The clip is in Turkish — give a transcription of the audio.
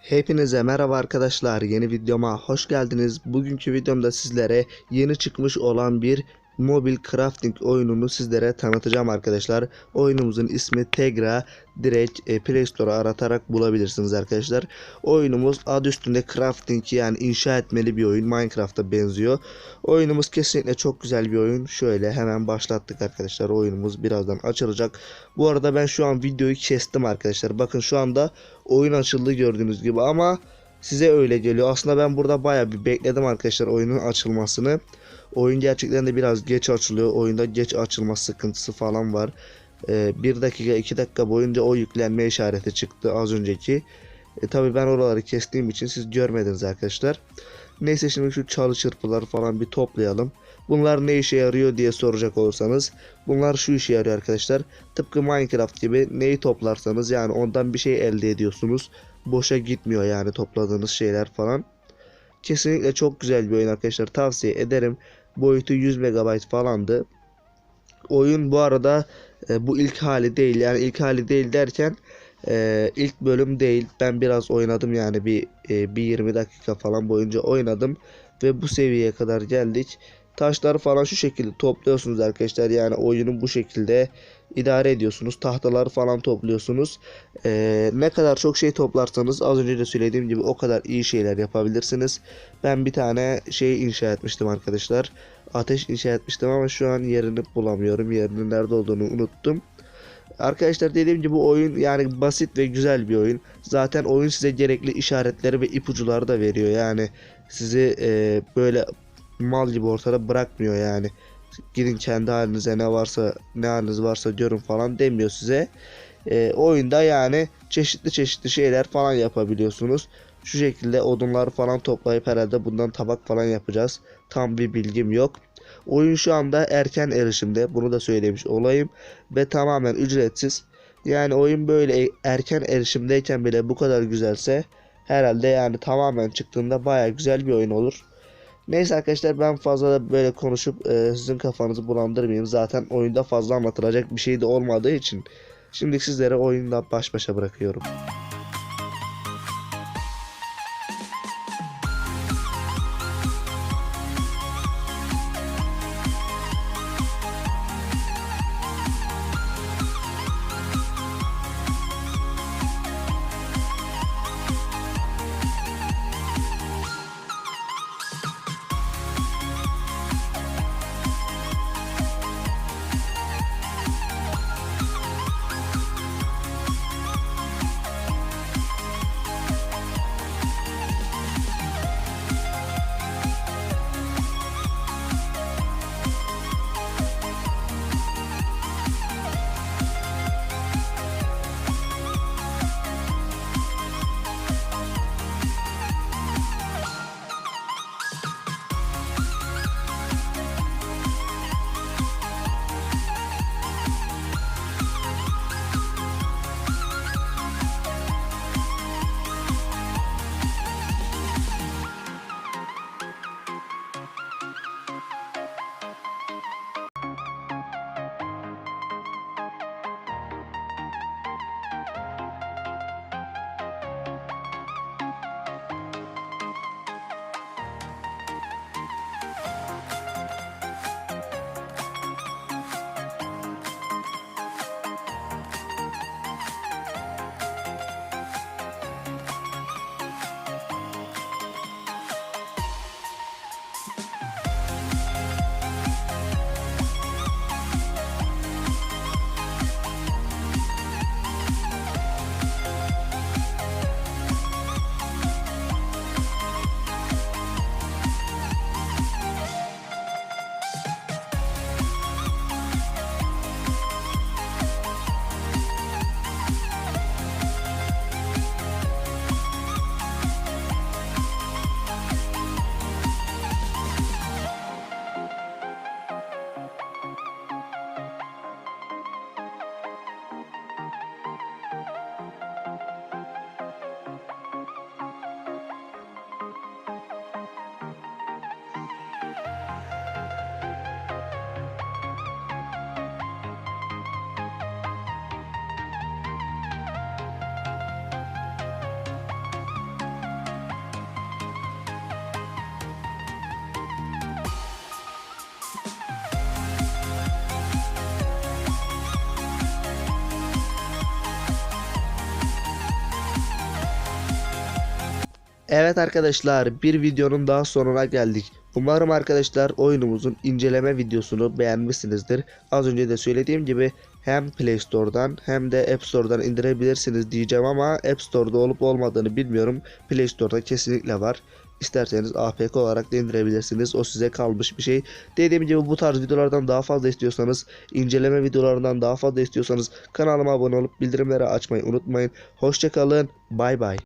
Hepinize merhaba arkadaşlar. Yeni videoma hoş geldiniz. Bugünkü videomda sizlere yeni çıkmış olan bir mobil crafting oyununu sizlere tanıtacağım arkadaşlar. Oyunumuzun ismi Tegra. Direkt e, Play Store'a aratarak bulabilirsiniz arkadaşlar. Oyunumuz adı üstünde crafting yani inşa etmeli bir oyun. Minecraft'a benziyor. Oyunumuz kesinlikle çok güzel bir oyun. Şöyle hemen başlattık arkadaşlar. Oyunumuz birazdan açılacak. Bu arada ben şu an videoyu kestim arkadaşlar. Bakın şu anda oyun açıldı gördüğünüz gibi ama size öyle geliyor. Aslında ben burada baya bir bekledim arkadaşlar oyunun açılmasını. Oyun gerçekten de biraz geç açılıyor. Oyunda geç açılma sıkıntısı falan var. Ee, 1 dakika 2 dakika boyunca o yüklenme işareti çıktı az önceki. E, Tabi ben oraları kestiğim için siz görmediniz arkadaşlar. Neyse şimdi şu çalı çırpıları falan bir toplayalım. Bunlar ne işe yarıyor diye soracak olursanız. Bunlar şu işe yarıyor arkadaşlar. Tıpkı Minecraft gibi neyi toplarsanız yani ondan bir şey elde ediyorsunuz. Boşa gitmiyor yani topladığınız şeyler falan. Kesinlikle çok güzel bir oyun arkadaşlar. Tavsiye ederim. Boyutu 100 MB falandı. Oyun bu arada e, bu ilk hali değil. Yani ilk hali değil derken e, ilk bölüm değil. Ben biraz oynadım yani bir e, bir 20 dakika falan boyunca oynadım ve bu seviyeye kadar geldik. Taşları falan şu şekilde topluyorsunuz arkadaşlar. Yani oyunu bu şekilde idare ediyorsunuz. Tahtaları falan topluyorsunuz. Ee, ne kadar çok şey toplarsanız az önce de söylediğim gibi o kadar iyi şeyler yapabilirsiniz. Ben bir tane şey inşa etmiştim arkadaşlar. Ateş inşa etmiştim ama şu an yerini bulamıyorum. Yerinin nerede olduğunu unuttum. Arkadaşlar dediğim gibi oyun yani basit ve güzel bir oyun. Zaten oyun size gerekli işaretleri ve ipuçları da veriyor. Yani sizi e, böyle mal gibi ortada bırakmıyor yani. Gidin kendi halinize ne varsa ne haliniz varsa görün falan demiyor size. E, oyunda yani çeşitli çeşitli şeyler falan yapabiliyorsunuz. Şu şekilde odunlar falan toplayıp herhalde bundan tabak falan yapacağız. Tam bir bilgim yok. Oyun şu anda erken erişimde. Bunu da söylemiş olayım. Ve tamamen ücretsiz. Yani oyun böyle erken erişimdeyken bile bu kadar güzelse herhalde yani tamamen çıktığında baya güzel bir oyun olur. Neyse arkadaşlar ben fazla da böyle konuşup e, sizin kafanızı bulandırmayayım. Zaten oyunda fazla anlatılacak bir şey de olmadığı için. Şimdi sizlere oyunla baş başa bırakıyorum. Evet arkadaşlar bir videonun daha sonuna geldik. Umarım arkadaşlar oyunumuzun inceleme videosunu beğenmişsinizdir. Az önce de söylediğim gibi hem Play Store'dan hem de App Store'dan indirebilirsiniz diyeceğim ama App Store'da olup olmadığını bilmiyorum. Play Store'da kesinlikle var. İsterseniz APK olarak da indirebilirsiniz. O size kalmış bir şey. Dediğim gibi bu tarz videolardan daha fazla istiyorsanız, inceleme videolarından daha fazla istiyorsanız kanalıma abone olup bildirimleri açmayı unutmayın. Hoşçakalın. Bay bay.